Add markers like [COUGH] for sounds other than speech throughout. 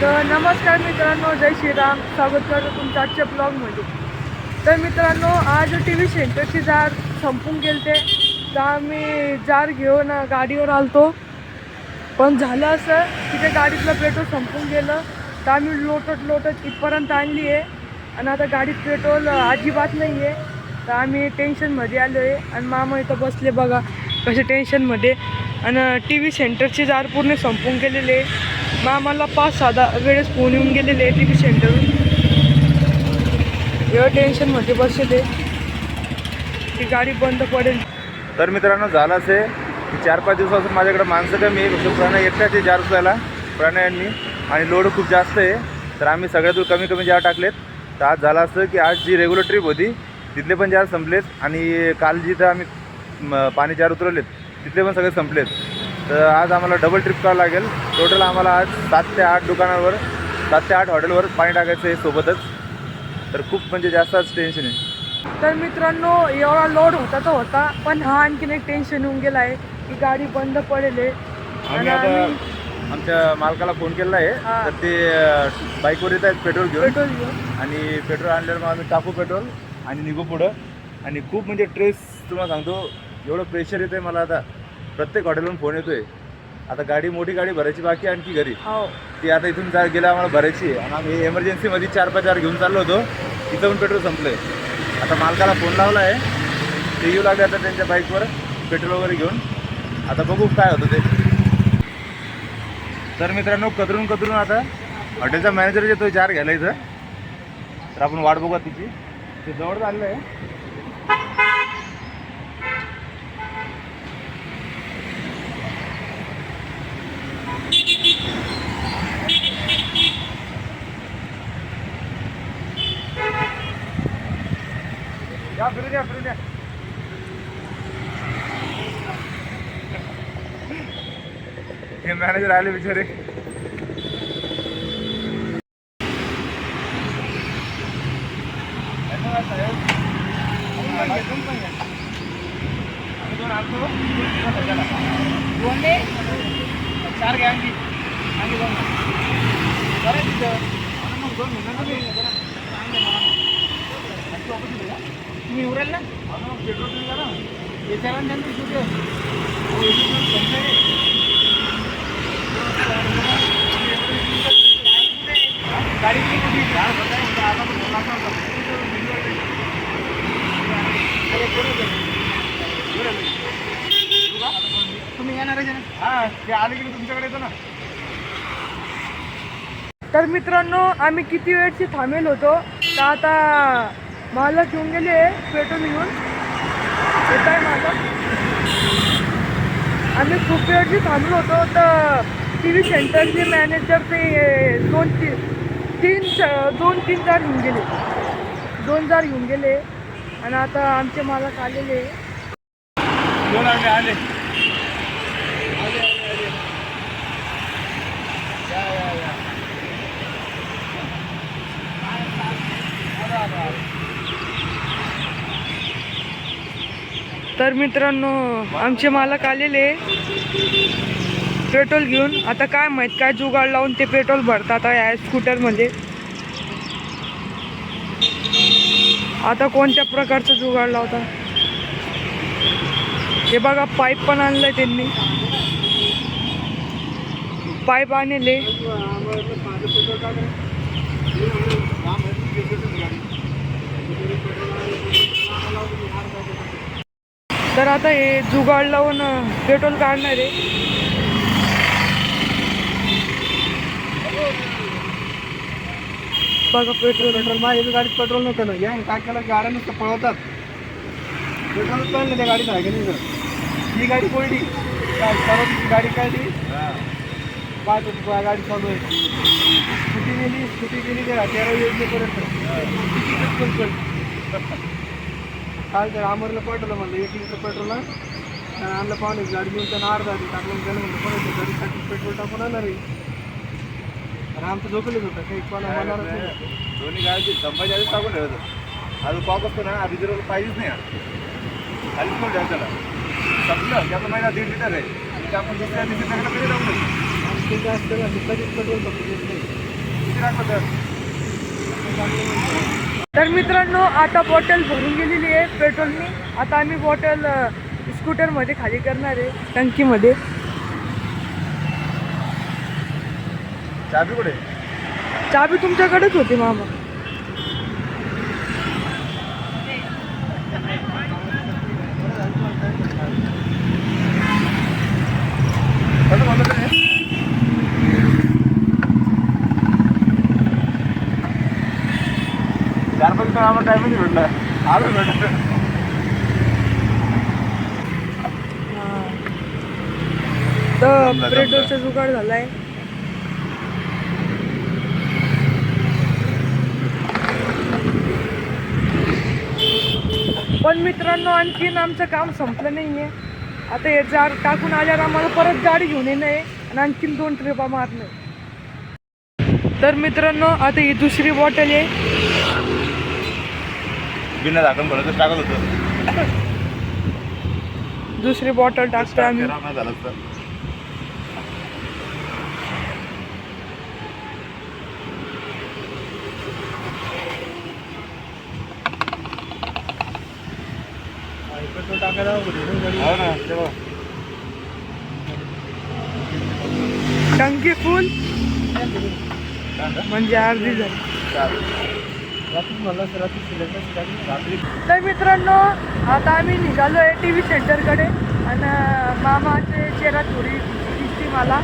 तर नमस्कार मित्रांनो जय श्रीराम. स्वागत करतो तुमच्या आजच्या ब्लॉगमध्ये. तर मित्रांनो आज टी व्ही सेंटरची जार संपून गेलते. तर आम्ही जार घेऊन गाडीवर आलतो. पण झालं असं की त्या गाडीतलं पेट्रोल संपून गेलं. तर आम्ही लोटत लोटत इथपर्यंत आणली आहे. आणि आता गाडीत पेट्रोल अजिबात नाही आहे तर आम्ही टेन्शनमध्ये आलो आहे आणि मामा इथं बसले बघा कसे टेन्शनमध्ये. आणि टी व्ही सेंटरची जार पूर्ण संपून गेलेले आहे. मामाला पाच सहा वेळेस फोन येऊन गेलेले आहे टी व्ही सेंटरहून एवढं टेन्शनमध्ये बसले. ती गाडी बंद पडेल. तर मित्रांनो झालं असे. की चार पाच दिवसापासून माझ्याकडे माणसं कमी आहे प्राणा प्रणय एकट्याचे जार झाला प्रणय यांनी. आणि लोड खूप जास्त आहे. तर आम्ही सगळ्यातून कमी कमी जार टाकलेत. तर आज झालं असं की आज जी रेग्युलर ट्रिप होती तिथले पण जार संपलेत. आणि काल जिथं आम्ही पाणी जार उतरवलेत तिथले पण सगळे संपलेत. तर आज आम्हाला डबल ट्रिप करावं लागेल. टोटल आम्हाला आज सात ते आठ दुकानावर सात ते आठ हॉटेलवर पाणी टाकायचं आहे सोबतच. तर खूप म्हणजे जास्तच टेन्शन आहे. तर मित्रांनो एवढा लोड होता तर होता पण हा आणखीन एक टेन्शन येऊन गेला आहे की गाडी बंद पडेल आहे. आमच्या मालकाला फोन केला आहे. तर ते बाईकवर येत आहेत पेट्रोल घेऊन. पेट्रोल घेऊन. आणि पेट्रोल आणल्यावर मग आम्ही टाकू पेट्रोल आणि निघू पुढं. आणि खूप म्हणजे ट्रेस तुम्हाला सांगतो एवढं प्रेशर येतं आहे मला आता. प्रत्येक हॉटेलवरून फोन येतोय. आता गाडी मोठी गाडी भरायची बाकी आहे आणखी घरी. हो. ती आता इथून जा गेल्या आम्हाला भरायची आहे. आणि आम्ही एमर्जन्सीमध्ये चार पाच जार घेऊन चाललो होतो. इथं पण पेट्रोल संपलं आहे आता मालकाला फोन लावला आहे ते येऊ लागले आता त्यांच्या बाईकवर पेट्रोल वगैरे घेऊन. आता बघू काय होतं ते. तर मित्रांनो कदरून कदरून आता हॉटेलचा मॅनेजर येतो जार घ्यायला इथं. तर आपण वाट बघू तिची. ते जवळ आलेलं आहे. या फिरून या फिरून या हे मॅनेजर आले बिचारे धन्यवाद साहेब. दोन पण घ्या. आम्ही दोन आणतो, दोन तिघं सध्याला. चार घ्या आणखी. आणखी दोन घ्या. बरं आहे तिथं. आता मग दोन घेणार ना तुम्ही. उरेल ना पेट्रोल तुम्ही करा. विचारा त्यांना. गाडी किती झाड येणार आहे हा ते आले की तुमच्याकडे येतो ना तर मित्रांनो आम्ही किती वेळची थांबेल होतो तर आता मला घेऊन गेले पेट्रोल घेऊन. येत आहे माझं आम्ही खूप वेळची थांबलो होतो तर टी व्ही सेंटरचे मॅनेजर ते दोन तीन तीन दोन तीन जार घेऊन गेले. दोन जार घेऊन गेले. आणि आता आमचे मालक आलेले. दोन आले. तर मित्रांनो आमचे मालक आलेले. पेट्रोल घेऊन. आता काय माहीत काय जुगाड लावून ते पेट्रोल भरतात या स्कूटरमध्ये. आता कोणत्या प्रकारचं जुगाड लावतात? हे बघा पाईप पण आणलंय त्यांनी. पाईप आणले. तर आता हे जुगाड लावून पेट्रोल काढणार आहे बघा पेट्रोल पेट्रोल माझ्या गाडीत पेट्रोल नव्हतं ना या काय केलं गाड्या नुसतं पळवतात पेट्रोल चाललं त्या गाडीत आहे की नाही ही गाडी पडली काय सर्व गाडी काढली पाच रुपया गाडी चालू आहे स्कूटी गेली स्कूटी गेली त्या तेरा योजनेपर्यंत पेट्रोल काल तर अमरला पाठवलं म्हणलं एक लिटर पेट्रोल आण. आणि आणलं पाहुणे गाडी घेऊन त्यानं अर्धा आधी टाकलं त्यानं म्हणलं परत गाडीसाठी पेट्रोल टाकून आणणार आहे. आणि आमचं झोपलेच होतं काही कोणा नाही दोन्ही गाडीची संभाजी आधीच टाकून ठेवतो अजून पाऊस असतो ना आधी जर पाहिजेच नाही. खालीच पण ठेवा त्याला. संपलं आपलं महिना दीड लिटर आहे. आणि ते आपण दुसऱ्या दिवशी त्याकडे कधी लावून आमचं जास्त ना कधीच पेट्रोल संपत नाही. तर? मित्रांनो आता बॉटल भरून गेलेली आहे. पेट्रोलनी आता आम्ही बॉटल स्कूटरमध्ये खाली करणार आहे. टंकीमध्ये. चाबी कुठे? चाबी तुमच्याकडेच होती मामा कसं म्हणलं ते? तर आम्हाला भेटला जुगाड झालाय. पण मित्रांनो आणखीन आमचं काम संपलं नाहीये. आता हे जार टाकून आल्यावर आम्हाला परत गाडी घेऊन येणं आहे आणि आणखीन दोन ट्रिपा मारणं. तर मित्रांनो आता ही दुसरी बॉटल आहे. बिना झाकण भरतच टाकत होतो. दुसरी बॉटल टाकतो आम्ही. झाला टाकायला हो ना. तेव्हा टंकी फुल. म्हणजे अर्धी झाली. तर मित्रांनो आता आम्ही निघालो आहे टी व्ही सेंटरकडे आणि मामाचे चेहरा थोडी दिसती मला.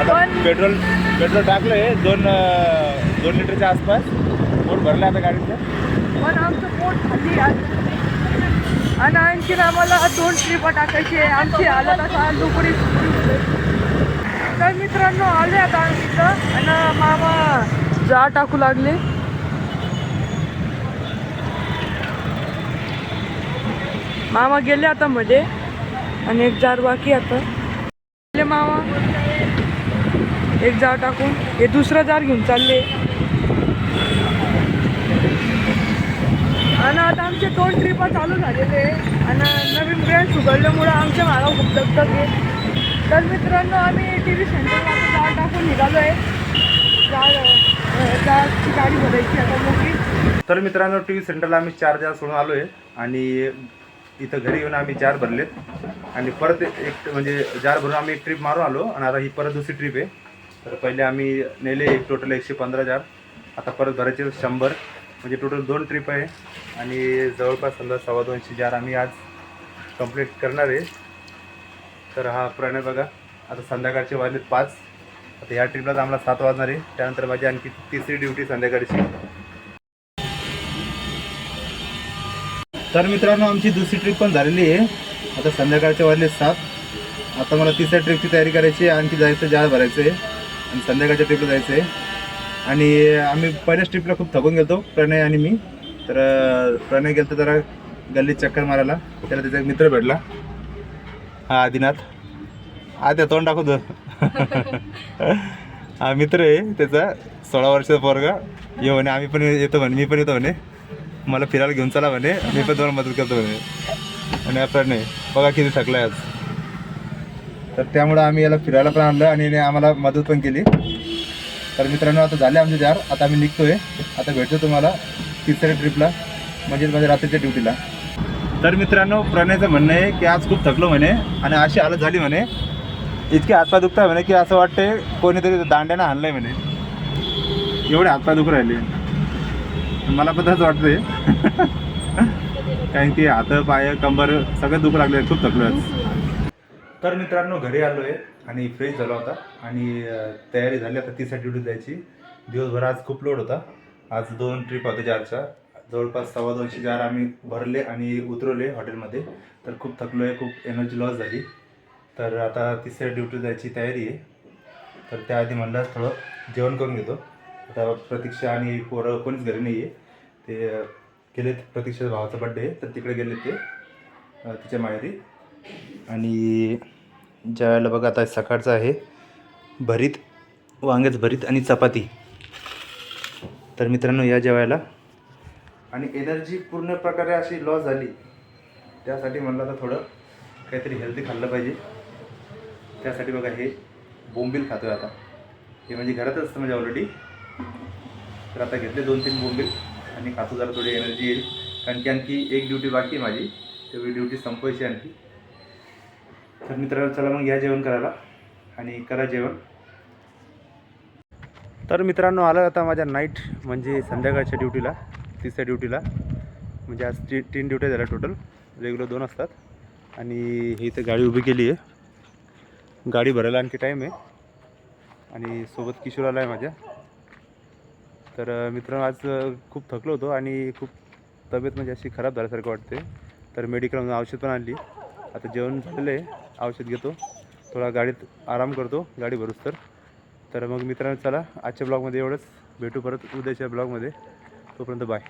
आता पण- पेट्रोल पेट्रोल टाकलंय दोन अं, दोन लिटरच्या आसपास. पोट भरलं आता गाडीचं पण आमचं पोट खाली आहे. आणि आणखीन आम्हाला दोन ट्रिपा टाकायची आहे. आमची हालत आता दुपडी तर मित्रांनो आले आता आम्ही इथं. आणि मामा जा टाकू लागले. मामा गेले आता मध्ये. आणि एक जार बाकी आता. गेले मामा. एक जार टाकून. हे दुसरं जार घेऊन चालले. आणि आता आमचे दोन ट्रिपा चालू झालेले. आणि नवीन ब्रँड उघडल्यामुळं आमच्या मागा खूप दगदग आहे. तर मित्रांनो आम्ही टी व्ही सेंटरला आता जाळ टाकून निघालो आहे जाळ गाडी भरायची आता मोठी तर मित्रांनो टी व्ही सेंटरला आम्ही चार जार सोडून आलो आहे आणि इथं घरी येऊन आम्ही जार भरलेत. आणि परत एक म्हणजे जार भरून आम्ही एक ट्रिप मारून आलो आणि आता ही परत दुसरी ट्रिप आहे. तर पहिले आम्ही नेले एक टोटल एकशे पंधरा जार. आता परत भरायचे शंभर. म्हणजे टोटल दोन ट्रिप आहे. आणि जवळपास समजा सव्वा दोनशे जार आम्ही आज कंप्लीट करणार आहे. तर हा प्रणय बघा. आता संध्याकाळचे वाजलेत पाच. आता ह्या ट्रिपलाच आम्हाला सात वाजणार आहे. त्यानंतर माझी आणखी तिसरी ड्युटी संध्याकाळची. तर मित्रांनो आमची दुसरी ट्रिप पण झालेली आहे. आता संध्याकाळचे वाजले सात. आता मला तिसऱ्या ट्रिपची तयारी करायची आहे. आणखी जायचं जार भरायचं आहे. आणि संध्याकाळच्या ट्रिपला जायचं आहे. आणि आम्ही पहिल्याच ट्रिपला खूप थकून गेलो प्रणय आणि मी. तर प्रणय गेलो जरा गल्लीत चक्कर मारायला. त्याला त्याचा एक मित्र भेटला. हा आदिनाथ. आद्या तोंड दाखवतो. [LAUGHS] हा मित्र आहे. त्याचा सोळा वर्षाचा पोरगा. ये म्हणे आम्ही पण येतो म्हणे मी पण येतो म्हणे. मला फिरायला घेऊन चला म्हणे. मी पण तुम्हाला मदत करतो म्हणे. आणि आपण नाही. बघा किती थकलाय आज. तर त्यामुळं आम्ही याला फिरायला पण आणलं आणि याने आम्हाला मदत पण केली. तर मित्रांनो आता झाले आमचे चार. आता आम्ही निघतोय. आता भेटतो तुम्हाला तिसऱ्या ट्रिपला म्हणजे माझ्या रात्रीच्या ड्युटीला तर मित्रांनो प्रणयचं म्हणणं आहे की आज खूप थकलो म्हणे आणि अशी हालत झाली म्हणे. इतके हातपाय दुखताय म्हणे की असं वाटते कोणीतरी दांड्यानं आणलंय म्हणे. एवढे हातपाय दुखू राहिले. मला पण तसंच वाटतंय. कारण की हात पाय कंबर सगळं दुखू लागले खूप थकलो आहे तर मित्रांनो घरी आलो आहे आणि फ्रेश झालो होता आणि तयारी झाली आता तिसऱ्या ड्युटी जायची. दिवसभर आज खूप लोड होता. आज दोन ट्रिप होते जारच्या जवळपास सव्वा दोनशे जार आम्ही भरले आणि उतरवले हॉटेलमध्ये. तर खूप थकलो आहे खूप एनर्जी लॉस झाली. तर आता तिसऱ्या ड्युटी जायची तयारी आहे. तर त्याआधी म्हणलं थोडं जेवण करून घेतो. आता प्रतीक्षा आणि पोरं कोणीच घरी नाही आहे ते गेलेत प्रतीक्षाच्या भावाचा बड्डे आहे तर तिकडे गेलेत ते तिच्या माहेरी. आणि जेवायला बघा आता सकाळचं आहे भरीत वांगेच भरीत आणि चपाती. तर मित्रांनो या जेवायला आणि एनर्जी पूर्ण प्रकारे अशी लॉस झाली. त्यासाठी म्हणलं आता थोडं काहीतरी हेल्दी खाल्लं पाहिजे. त्यासाठी बघा हे बोंबील खातो आहे आता. हे म्हणजे घरातच असतं म्हणजे ऑलरेडी तर आता घेतले दोन तीन बोंबील आणि खातो जरा थोडी एनर्जी येईल. कारण की आणखी एक ड्युटी बाकी आहे माझी. तेवढी ड्युटी संपवायची आणखी. तर मित्रांनो चला मग या जेवण करायला आणि करा जेवण. तर मित्रांनो आलं आता माझ्या नाईट म्हणजे संध्याकाळच्या ड्युटीला तिसऱ्या ड्युटीला म्हणजे आज ती तीन ड्युट्या झाल्या टोटल रेग्युलर दोन असतात. आणि ही इथं गाडी उभी केली आहे. गाडी भरायला आणखी टाईम आहे. आणि सोबत किशोर आला आहे माझ्या. तर मित्रांनो आज खूप थकलो होतो आणि खूप तब्येत म्हणजे अशी खराब झाल्यासारखं वाटते तर मेडिकलमधून औषध पण आणली. आता जेवण झालेलं आहे. औषध घेतो. थोडा गाडीत आराम करतो. गाडी भरूच तर. तर मग मित्रांनो चला आजच्या ब्लॉगमध्ये एवढंच. भेटू परत उद्याच्या ब्लॉगमध्ये. तोपर्यंत बाय.